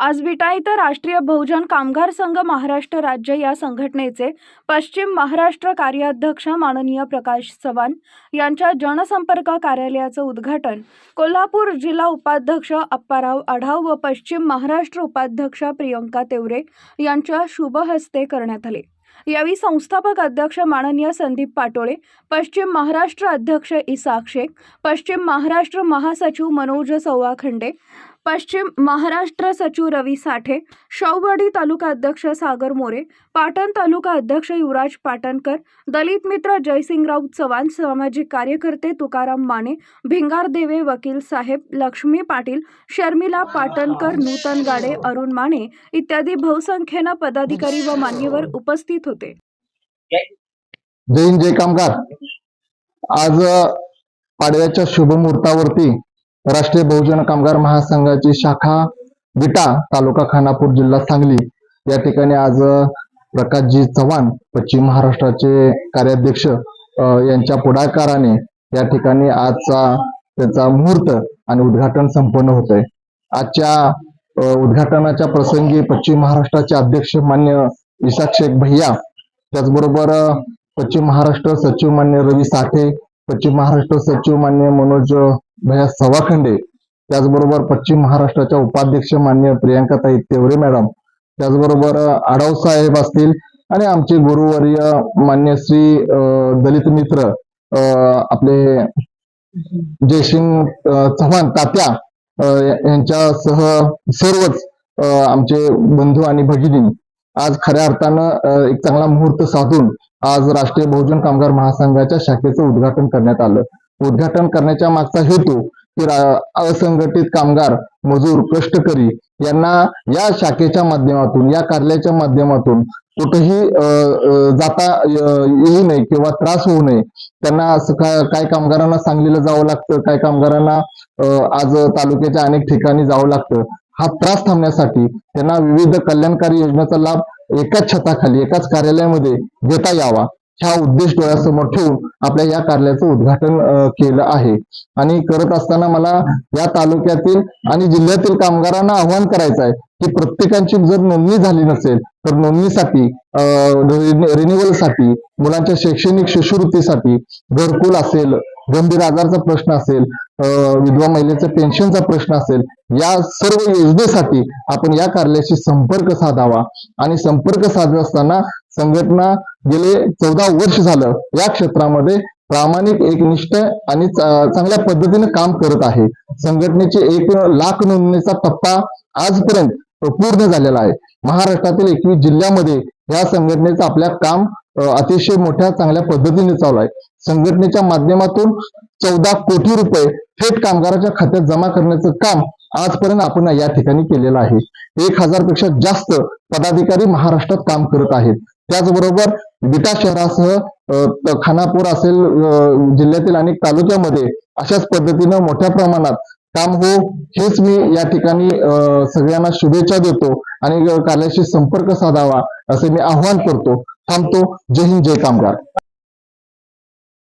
आज विटा इथं राष्ट्रीय बहुजन कामगार संघ महाराष्ट्र राज्य या संघटनेचे पश्चिम महाराष्ट्र कार्याध्यक्ष माननीय प्रकाश चव्हाण यांच्या जनसंपर्क कार्यालयाचं उद्घाटन कोल्हापूर जिल्हा उपाध्यक्ष अप्पाराव आढाव व पश्चिम महाराष्ट्र उपाध्यक्ष प्रियंका तेवरे यांच्या शुभहस्ते करण्यात आले. यावेळी संस्थापक अध्यक्ष माननीय संदीप पाटोळे पश्चिम महाराष्ट्र अध्यक्ष इसाक शेख पश्चिम महाराष्ट्र महासचिव मनोज सव्वाखंडे पश्चिम महाराष्ट्र सचिव रवी साठे शाहूवाडी तालुका अध्यक्ष सागर मोरे पाटण तालुका अध्यक्ष युवराज पाटणकर दलित मित्र जयसिंगराव चव्हाण सामाजिक कार्यकर्ते तुकाराम माने भिंगार देवे वकील साहेब लक्ष्मी पाटील शर्मिला पाटणकर नूतन गाडे अरुण माने इत्यादी बहुसंख्येनं पदाधिकारी व मान्यवर उपस्थित होते. जय हिंद जय कामगार. आज पाडव्याच्या शुभ मुहूर्तावरती राष्ट्रीय बहुजन कामगार महासंघाची शाखा विटा तालुका खानापूर जिल्हा सांगली. या ठिकाणी आज प्रकाशजी चव्हाण पश्चिम महाराष्ट्राचे कार्याध्यक्ष यांच्या पुढाकाराने या ठिकाणी आजचा त्याचा मुहूर्त आणि उद्घाटन संपन्न होत आहे आजच्या उद्घाटनाच्या प्रसंगी पश्चिम महाराष्ट्राचे अध्यक्ष मान्य इसाक शेख भैया त्याचबरोबर पश्चिम महाराष्ट्र सचिव मान्य रवी साठे पश्चिम महाराष्ट्र सचिव मान्य मनोज भैया सवाखंडे त्याचबरोबर पश्चिम महाराष्ट्राच्या उपाध्यक्ष मान्य प्रियांकाताई तेवरे मॅडम त्याचबरोबर अ, आढाव साहेब असतील आणि आमचे गुरुवर्य मान्य श्री दलित मित्र आपले जयसिंग चव्हाण तात्या यांच्यासह सर्वच आमचे बंधू आणि भगिनी आज खऱ्या अर्थानं एक चांगला मुहूर्त साधून आज राष्ट्रीय बहुजन कामगार महासंघाच्या शाखेचं उद्घाटन करण्यात आलं. उद्घाटन करण्याच्या मागचा हेतू की असंघटित कामगार मजूर कष्टकरी यांना या शाखेच्या माध्यमातून या कार्यालयाच्या माध्यमातून कुठेही जाता येऊ नये किंवा त्रास होऊ नये. त्यांना असं काय कामगारांना सांगलीला जावं लागतं काय कामगारांना आज तालुक्याच्या अनेक ठिकाणी जावं लागतं हा त्रास थांबण्यासाठी त्यांना विविध कल्याणकारी योजनेचा लाभ एकाच छताखाली एकाच कार्यालयामध्ये घेता यावा. हा उद्देश डोळ्यासमोर ठेवून आपल्या या कार्यालयाचं उद्घाटन केलं आहे. आणि करत असताना मला या तालुक्यातील आणि जिल्ह्यातील कामगारांना आव्हान करायचं आहे की प्रत्येकांची जर नोंदणी झाली नसेल तर नोंदणीसाठी रिन्युअलसाठी मुलांच्या शैक्षणिक शिष्यवृत्तीसाठी घरकुल असेल गंभीर आजारचा प्रश्न असेल विधवा महिलेचा पेन्शनचा प्रश्न असेल या सर्व योजनेसाठी आपण या कार्यालयाशी संपर्क साधावा. आणि संपर्क साधत असताना संघटना गेले चौदा वर्ष झालं या क्षेत्रामध्ये प्रामाणिक एकनिष्ठ आणि चांगल्या पद्धतीने काम करत आहे. संघटनेचे एक लाख नोंदणीचा टप्पा आजपर्यंत पूर्ण झालेला आहे. महाराष्ट्रातील एकवीस जिल्ह्यामध्ये या संघटनेचं आपल्या काम अतिशय मोठ्या चांगल्या पद्धतीने चालू आहे. संघटनेच्या माध्यमातून चौदा कोटी रुपये थेट कामगाराच्या खात्यात जमा करण्याचं काम आजपर्यंत आपण या ठिकाणी केलेलं आहे. एक हजारपेक्षा जास्त पदाधिकारी महाराष्ट्रात काम करत आहेत. त्याचबरोबर विटा शहरासह खानापूर असेल जिल्ह्यातील अनेक तालुक्यामध्ये अशाच पद्धतीनं मोठ्या प्रमाणात काम हो हेच मी या ठिकाणी सगळ्यांना शुभेच्छा देतो आणि कार्याशी संपर्क साधावा असे मी आव्हान करतो. थांबतो. जय हिंद जय कामगार.